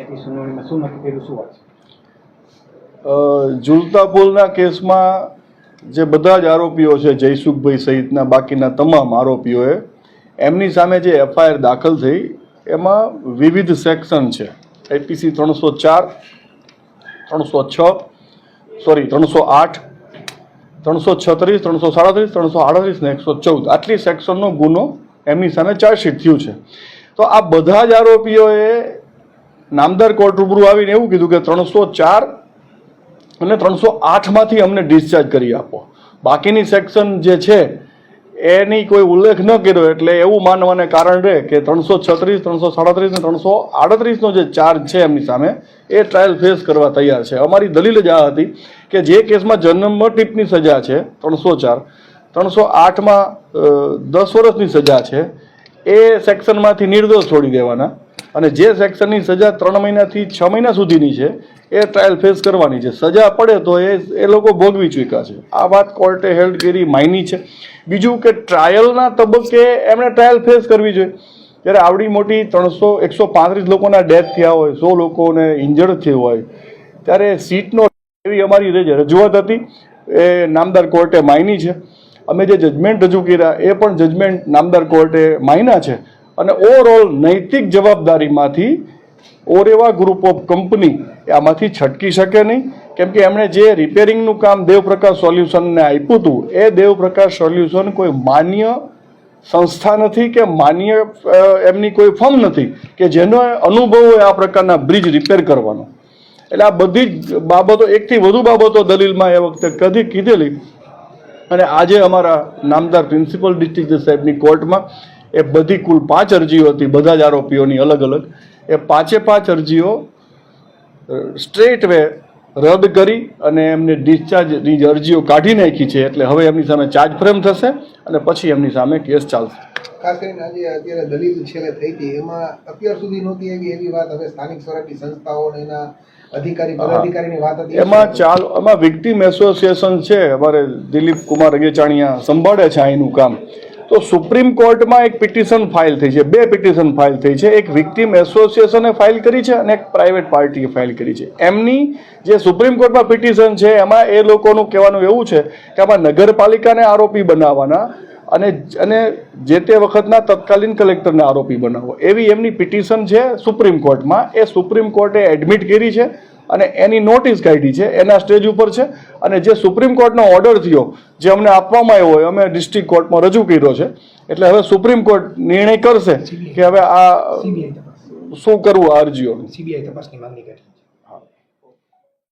એની સુનાવણીમાં શું નક્કી કર્યું, શું વાત ઝૂલતા પુલના કેસમાં જે બધા જ આરોપીઓ છે, જયસુખભાઈ સહિતના બાકીના તમામ આરોપીઓએ એમની સામે જે એફઆઈઆર દાખલ થઈ, એમાં વિવિધ સેક્શન છે. આઈપીસી ત્રણસો ચાર, ત્રણસો છ, સોરી, ત્રણસો આઠ, ત્રણસો છત્રીસ, ત્રણસો સાડત્રીસ, ત્રણસો આડત્રીસ ને એકસો ચૌદ. આટલી સેક્શનનો ગુનો એમની સામે ચાર્જશીટ થયું છે. તો આ બધા જ આરોપીઓએ નામદાર કોર્ટ રૂબરૂ આવીને એવું કીધું કે ત્રણસો ચાર અને ત્રણસો આઠમાંથી અમને ડિસ્ચાર્જ કરી આપો. બાકીની સેક્શન જે છે, એની કોઈ ઉલ્લેખ ન કર્યો એટલે એવું માનવાને કારણ રહે કે ત્રણસો છત્રીસ, ત્રણસો સાડત્રીસ અને ત્રણસો આડત્રીસનો જે ચાર્જ છે એમની સામે, એ ટ્રાયલ ફેસ કરવા તૈયાર છે. અમારી દલીલ જ આ હતી કે જે કેસમાં જન્મ ટીપની સજા છે, ત્રણસો ચાર, ત્રણસો આઠમાં દસ વર્ષની સજા છે, એ સેક્શનમાંથી નિર્દોષ છોડી દેવાના. અને જે સેક્શનની સજા ત્રણ મહિનાથી છ મહિના સુધીની છે, એ ટ્રાયલ ફેસ કરવાની છે. સજા પડે તો એ એ લોકો ભોગવી ચૂક્યા છે. આ વાત કોર્ટે હેલ્ડ કરી માયની છે. બીજું કે ટ્રાયલના તબક્કે એમણે ટ્રાયલ ફેસ કરવી જોઈએ. ત્યારે આવડી મોટી ત્રણસો, એકસો પાંત્રીસ લોકોના ડેથ થયા હોય, સો લોકોને ઇન્જર્ડ થયું હોય, ત્યારે સીટનો એવી અમારી રજૂઆત હતી, એ નામદાર કોર્ટે માયની છે. અમે જે જજમેન્ટ રજૂ કર્યા, એ પણ જજમેન્ટ નામદાર કોર્ટે માયના છે. અને ઓવરઓલ નૈતિક જવાબદારીમાંથી ઓરેવા ગ્રુપ ઓફ કંપની આમાંથી છટકી શકે નહીં. કેમ કે એમણે જે રિપેરિંગનું કામ દેવપ્રકાશ સોલ્યુશનને આપ્યું હતું, એ દેવપ્રકાશ સોલ્યુશન કોઈ માન્ય સંસ્થા નથી કે માન્ય એમની કોઈ ફર્મ નથી કે જેનો અનુભવ હોય આ પ્રકારના બ્રિજ રિપેર કરવાનો. એટલે આ બધી જ બાબતો, એકથી વધુ બાબતો દલીલમાં એ વખતે કદી કીધેલી. અને આજે અમારા નામદાર પ્રિન્સિપલ ડિસ્ટ્રિક્ટ સાહેબની કોર્ટમાં એ બધી કુલ પાંચ અરજીઓ હતી બધા જ આરોપીઓની અલગ અલગ. એ પાંચે પાંચ અરજીઓ સ્ટ્રેટ વે રદ કરી અને એમને ડિસ્ચાર્જની જે અરજીઓ કાઢી નાખી છે એટલે હવે એમની સામે ચાર્જ ફ્રેમ થશે અને પછી એમની સામે કેસ ચાલશે. ખાસ કરીને આજે અત્યારે દલીલ છેલ્લે થઈ હતી. એમાં અત્યાર સુધી નહોતી એવી એવી વાત હવે સ્થાનિક સ્વરાજની સંસ્થાઓ એના અધિકારી પદાધિકારીની વાત હતી. એમાં ચાલ એમાં વિક્ટીમ એસોસિએશન છે. અમારે દિલીપ કુમાર અગેચાણીયા સંભાળે છે અહીંનું કામ. તો સુપ્રીમ કોર્ટમાં એક પિટિશન ફાઇલ થઈ છે. બે પિટિશન ફાઇલ થઈ છે. એક વિક્ટીમ એસોસિએશને ફાઇલ કરી છે અને એક પ્રાઇવેટ પાર્ટીએ ફાઇલ કરી છે. એમની જે સુપ્રીમ કોર્ટમાં પિટિશન છે, એમાં એ લોકોનું કહેવાનું એવું છે કે આમાં નગરપાલિકાને આરોપી બનાવવાના અને અને જે તે વખતના તત્કાલીન કલેક્ટરને આરોપી બનાવો એવી એમની પિટિશન છે સુપ્રીમ કોર્ટમાં. એ સુપ્રીમ કોર્ટે એડમિટ કરી છે. અને એની નોટિસ કાઢી છે એના સ્ટેજ ઉપર છે. અને જે સુપ્રીમ કોર્ટનો ઓર્ડર થયો જે અમને આપવામાં આવ્યો હોય અમે ડિસ્ટ્રિક્ટ કોર્ટમાં રજૂ કર્યો છે. એટલે હવે સુપ્રીમ કોર્ટ નિર્ણય કરશે કે હવે આ શું કરવું આ અરજીઓનું? સીબીઆઈ તપાસની માંગણી કરી.